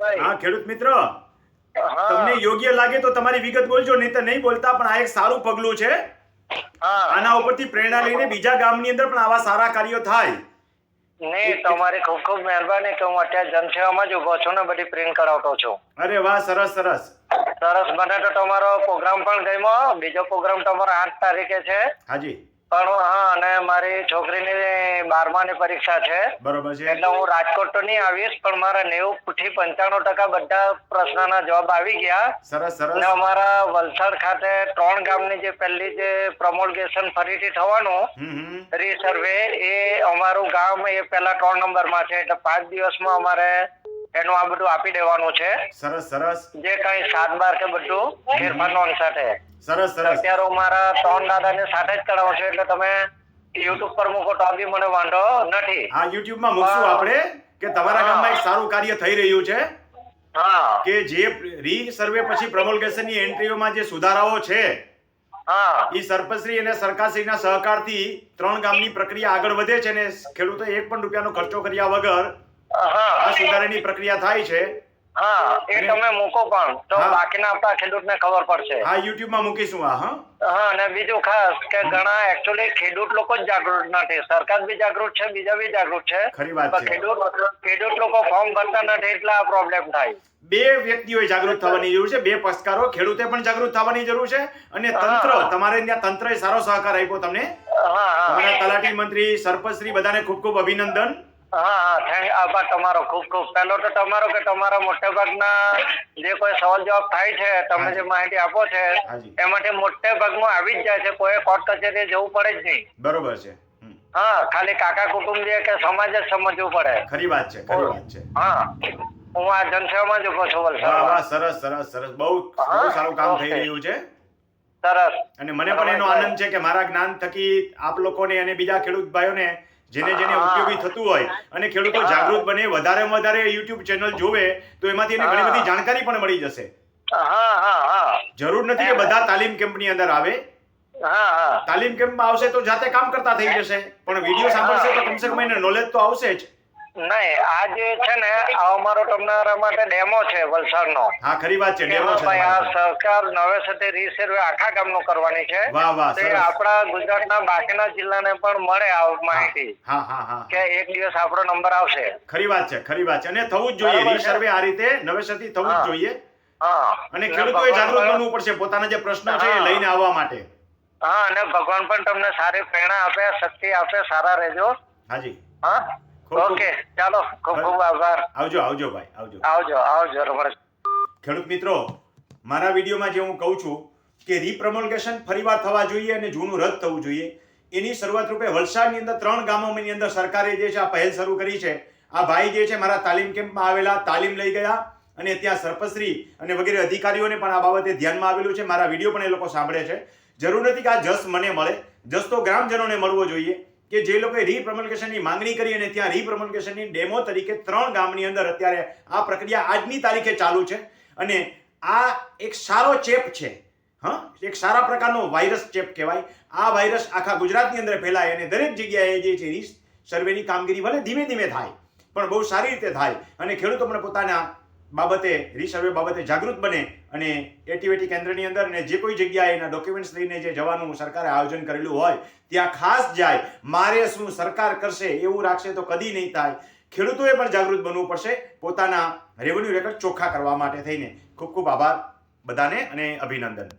હા ખેડૂત મિત્ર. તમને યોગ્ય લાગે તો તમારી વિગત બોલજો નહીં તો નહીં બોલતા પણ આ એક સારું પગલું છે. આના ઉપરથી પ્રેરણા લઈને બીજા ગામની અંદર પણ આવા સારા કાર્યો થાય. નહીં તમારી ખૂબ ખૂબ મહેરબાની કે હું અત્યારે જનસેવામાં જ ઊભો છું ને બધી પ્રિન્ટ કરાવતો છું. અરે વાહ સરસ સરસ. સરસ મને તો તમારો પ્રોગ્રામ પણ ગમ્યો. બીજો પ્રોગ્રામ તમારો આઠ તારીખે છે. હાજી. પણ હા અને મારી છોકરીની બારમાની પરીક્ષા છે. બરોબર છે. એટલે હું રાજકોટ તો નહીં આવીશ પણ મારા નેવું થી પંચાણું ટકા બધા પ્રશ્નના જવાબ આવી ગયા. સરસ અને સરસ અમારા વલસાડ ખાતે ત્રણ ગામની જે પહેલી જે પ્રમોલગેશન ફરીથી થવાનું રીસર્વે એ અમારું ગામ એ પહેલા ત્રણ નંબરમાં છે એટલે પાંચ દિવસમાં અમારે એનું આ બધું આપી દેવાનું છે. સરસ સરસ. જે કઈ સાત બાર કે બધું ફેરફાર નોંધ સાથે. સરસ સરસ. અત્યારે હું મારા ત્રણ દાદાને સાથે જ કરાવું છું એટલે તમે યુટ્યુબ પર મૂકો તો બી મને વાંધો નથી. હા યુટ્યુબમાં મૂકશું આપણે કે તમારા ગામમાં એક સારું કાર્ય થઈ રહ્યું છે. હા. કે જે રી સર્વે પછી પ્રમોલગેશનની એન્ટ્રીઓમાં જે સુધારાઓ છે હા. એ સરપંચશ્રી અને સરકારશ્રીના સહકારથી ત્રણ ગામની પ્રક્રિયા આગળ વધે છે ને ખેડૂતો એક પણ રૂપિયાનો ખર્ચો કર્યા વગર આ સુધારાની પ્રક્રિયા થાય છે. હા એ તમે મૂકો પણ. તો. બાકીના આપણા ખેડૂતને ખબર પડશે. હા યુટ્યુબમાં મૂકીશું આ હા? હા અને બીજું ખાસ કે ઘણા એકચ્યુઅલી ખેડૂત લોકો જ જાગૃત નથી. સરકાર બી જાગૃત છે બીજા બી જાગૃત છે. ખરી વાત છે. ખેડૂત ખેડૂત લોકો ફોર્મ ભરતા નથી એટલે આ પ્રોબ્લેમ થાય. બે વ્યક્તિઓએ જાગૃત થવાની જરૂર છે બે પસ્કારો ખેડૂતે પણ જાગૃત થવાની જરૂર છે અને તંત્ર તમારે ત્યાં તંત્રએ સારો સહકાર આપ્યો તમને. તમારા તલાટી મંત્રી સરપંચશ્રી બધાને ખૂબ ખૂબ અભિનંદન. હા હા થેન્ક આભાર તમારો ખૂબ ખૂબ. પહેલો તો તમારો કે તમારા મોટે ભાગના જે કોઈ સવાલ જવાબ થાય છે તમે જે માહિતી આપો છે. એમાંથી મોટે ભાગનું આવી જ જાય છે. કોઈ કોર્ટ કચેરી જવું પડે જ નહીં. બરોબર છે. હા ખાલી કાકા કુટુંબીય કે સમાજ જ સમજવું પડે. ખરી વાત છે ખરી વાત છે. હા. હું આ જનસેવામાં જ ઊભો છું વાહ સરસ સરસ સરસ. બહુ બહુ સારું કામ થઈ રહ્યું છે. સરસ. અને મને પણ એનો આનંદ છે કે મારા જ્ઞાન થકી આપ લોકોને અને બીજા ખેડૂત ભાઈઓને જેને જેને ઉપયોગી થતું હોય. અને ખેડૂતો જાગૃત બને વધારે વધારે યુટ્યુબ ચેનલ જોવે તો એમાંથી એને ઘણી બધી જાણકારી પણ મળી જશે. જરૂર નથી કે બધા તાલીમ કેમ્પની અંદર આવે. તાલીમ કેમ્પમાં આવશે તો જાતે કામ કરતા થઈ જશે. પણ વીડિયો સાંભળશે તો કમસે કમ એને નોલેજ તો આવશે જ. નહીં આ જે છે ને આ અમારો તમારા માટે ડેમો છે વલસાડનો. હા ખરી વાત છે ડેમો છે ભાઈ આ. સરકાર નવેસરથી રીસર્વે આખા ગામનું કરવાની છે. વાહ વાહ તે આપણા ગુજરાતના બાકીના જિલ્લાને પણ મળે આ માહિતી. હા હા હા કે એક દિવસ આપણો નંબર આવશે. ખરી વાત છે ખરી વાત છે. અને થવું જ જોઈએ રીસર્વે આ રીતે નવેસરથી થવું જ જોઈએ. હા. અને ખેડૂતોએ જાગૃત બનવું પડશે પોતાના જે પ્રશ્નો છે એ લઈને આવવા માટે. હા અને ભગવાન પણ તમને સારી પ્રેરણા આપે શક્તિ આપે સારા રહેજો. હાજી. હા. ઓકે ચાલો ખૂબ ખૂબ આભાર. આવજો આવજો ભાઈ આવજો. આવજો આવજો રમણ. ખેડૂત મિત્રો મારા વિડીયોમાં જે હું કહું છું કે રીપ્રમોલ્ગેશન ફરીવાર થવા જોઈએ અને જૂનું રદ થવું જોઈએ. એની શરૂઆત રૂપે વલસાડની અંદર ત્રણ ગામોની અંદર સરકારે જે છે આ પહેલ શરૂ કરી છે. આ ભાઈ જે છે મારા તાલીમ કેમ્પમાં આવેલા તાલીમ લઈ ગયા અને ત્યાં સરપંચશ્રી અને વગેરે અધિકારીઓને પણ આ બાબતે ધ્યાનમાં આવેલું છે. મારા વીડિયો પણ એ લોકો સાંભળે છે. જરૂર નથી કે આ જસ મને મળે. જસ તો ગ્રામજનોને મળવો જોઈએ. કે જે લોકોએ રીપ્રમોલ્ગેશનની માંગણી કરી અને ત્યાં રીપ્રમોલ્ગેશનની ડેમો તરીકે ત્રણ ગામની અંદર અત્યારે આ પ્રક્રિયા આજની તારીખે ચાલુ છે. અને આ એક સારો ચેપ છે, હા? એક સારા પ્રકારનો વાયરસ ચેપ કહેવાય. આ વાયરસ આખા ગુજરાતની અંદર ફેલાય અને દરેક જગ્યાએ જે છે સર્વેની કામગીરી ભલે ધીમે ધીમે થાય, પણ બહુ સારી રીતે થાય. અને ખેડૂતો પણ પોતાના બાબતે રીસર્વે બાબતે જાગૃત બને અને એટીવેટી કેન્દ્રની અંદર અને જે કોઈ જગ્યાએ એના ડોક્યુમેન્ટ્સ લઈને જે જવાનું સરકારે આયોજન કરેલું હોય, ત્યાં ખાસ જાય, મારે શું સરકાર કરશે એવું રાખશે તો કદી નહીં થાય. ખેડૂતોએ પણ જાગૃત બનવું પડશે પોતાના રેવન્યુ રેકર્ડ ચોખ્ખા કરવા માટે થઈને. ખૂબ ખૂબ આભાર બધાને અને અભિનંદન.